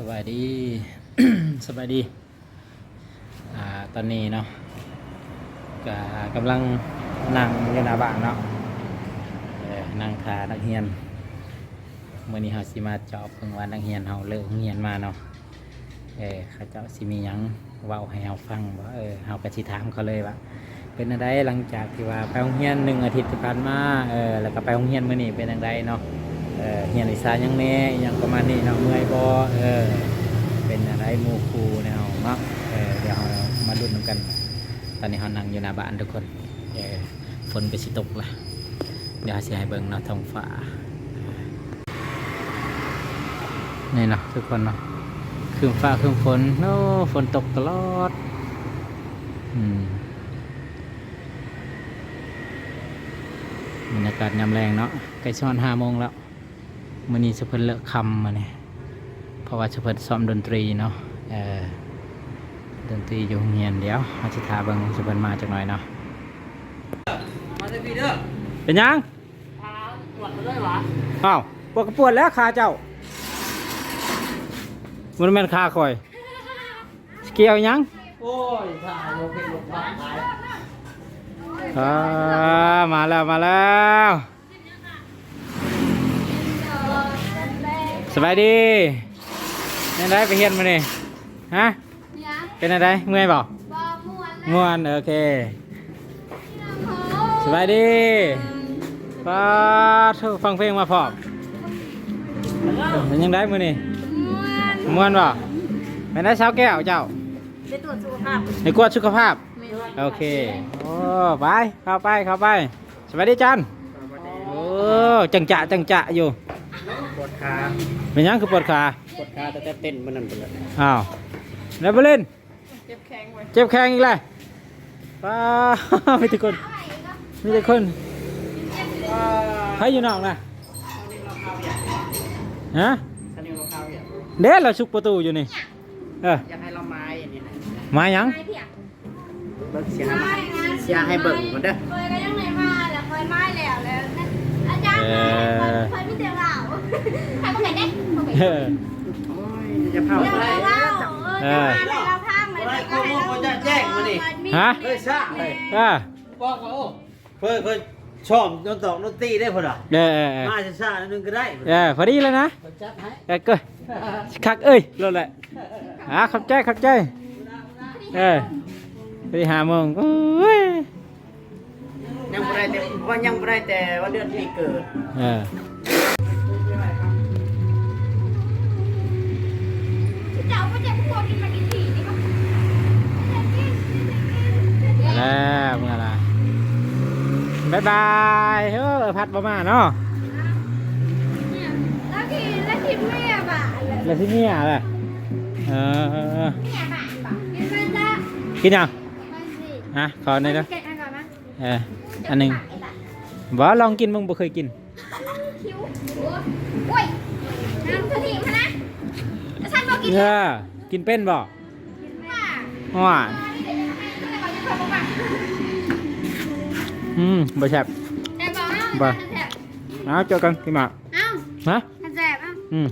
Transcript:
สวัสดีสวัสดีอ่าตอนนี้เนาะก็กำลังนั่งอยู่หน้าบ้านเนาะนั่งทานักเรียนมื่อนี้เฮาสิมาเจอบเพิ่งว่านักเรียนเฮาเลิกเรียนมาเนาะเออเขาเจ้าสิมีหยังเว้าให้เฮาฟังว่าเออเฮาก็สิถามเขาเลยว่าเป็นอะไรหลังจากที่ว่าไปโรงเรียนหนึ่งอาทิตย์ที่ผ่านมาเออแล้วก็ไปโรงเรียนมื้อนี้เป็นจังไดเนาะ เออเรียนวิชาหยังแหน่อิหยังประมาณนี้เนาะเมื่อยบ่เออเป็นอะไรหมู่ครูแนวเนาะเออเดี๋ยวเรามาลุ้นนำกัน ตอนนี้เรานั่งอยู่หน้าบ้านทุกคนเออฝนก็สิตกละเดี๋ยวสิให้เบิ่งเนาะท้องฟ้านี่เนาะทุกคนเนาะครึ้มฟ้าครึ้มฝนโอ้ฝนตกตลอดอืมบรรยากาศยามแรงเนาะใกล้ช่อนห้าโมงแล้ว มื้อนี้จะเพิ่นเลิกคำมาเนี่ยเพราะว่าจะเพิ่นซ้อมดนตรีเนาะเออดนตรีอยู่โรงเรียนเดี๋ยวอาชิตาเบิ่งจะเพิ่นมาจากหน่อยเนาะมาได้พี่เด้อเป็นหยังพาตรวจมาด้วยวะอ้าวปวดก็ปวดแล้วขาเจ้ามันแม่นขาคอยเกี่ยวหยังโอ้ยถ่ายลงเป็นลงพักถ่ายอ่ามาแล้วมาแล้ว สบายดียังได้ไปเฮียนมาเนี่ยฮะ เนี่ยเป็นอะไรเมื่อยเปล่าบอม่วนม่วนโอเค สบายดีป้าทุฟังเพลงมาพร้อมเป็นยังได้มือนี่ม่วนม่วนเปล่าเป็นได้เช้าแก้วเจ้าไปตรวจสุขภาพในกวดสุขภาพไม่รู้โอเค โอ้ไป เข้าไป เข้าไป สวัสดีจันโอ้ จังจะจังจะอยู่ปว ดขาเป็นยังคือปวดขาปวดขาแต่แต่เต้นมันนั่นไปเลยอ้าวแล้วไปเล่นเจ็บแข้งไว้เจ็บแข้งอีกเลยป้า มีแต่คนมีแต่คนใครอยู่นอกนะฮะท่านนี้เราเข้าอย่างเด็ดเราชุกประตูอยู่นี่เอออยากให้เราไม้อันนี้นะมาหยังไม่เพียงเบิ่งเสียให้เสียให้เบิ่งก่อนเด้อเคยก็ยังไหนมาแล้วเคยไม้แล้วแล้วอาจารย์เคย ไม่เจอเราใครก็เห็นได้เออโอ้ยจะเผาเดี๋ยวอะไรเราเออเราพังเลยฮะเฮ้ยซ่าเลยอ่าบอกว่าโอ้เพิ่นเพิ่นชอบดนตอกดนตรีได้พุ่นอะเออเออเออมาซ่าๆนึงก็ได้เออพอดีเลยนะเพิ่นจัดให้เออเก้ยคักเอ้ยรถแหละอ่าขับใจขับใจเออไปหาโมงโอ้ยยังบ่ได้แต่ว่ายังบ่ได้แต่ว่าเดือนปีเกิดเออ บายบายเฮ้อพัดประมาเนาะแล้วทีแล้วทีแม่บ้าเลยแล้วที่เนี่ยแหละเออแม่บ้าบ้ากินมันจะกินยังมันสิฮะขอหน่อยเด้อแกะอันก่อนนะเอออันหนึ่งบ่ลองกินมึงบ่เคยกินคิ้วโอ้ยน้ำสนิมนะฉันบอกกินเออกินเป็นบ่ว่าว้า อืมบ่แซ่บแต่บอกเอ้าแสบเอาเจอกันที่มาเอ้าฮะแสบเอ้า อืม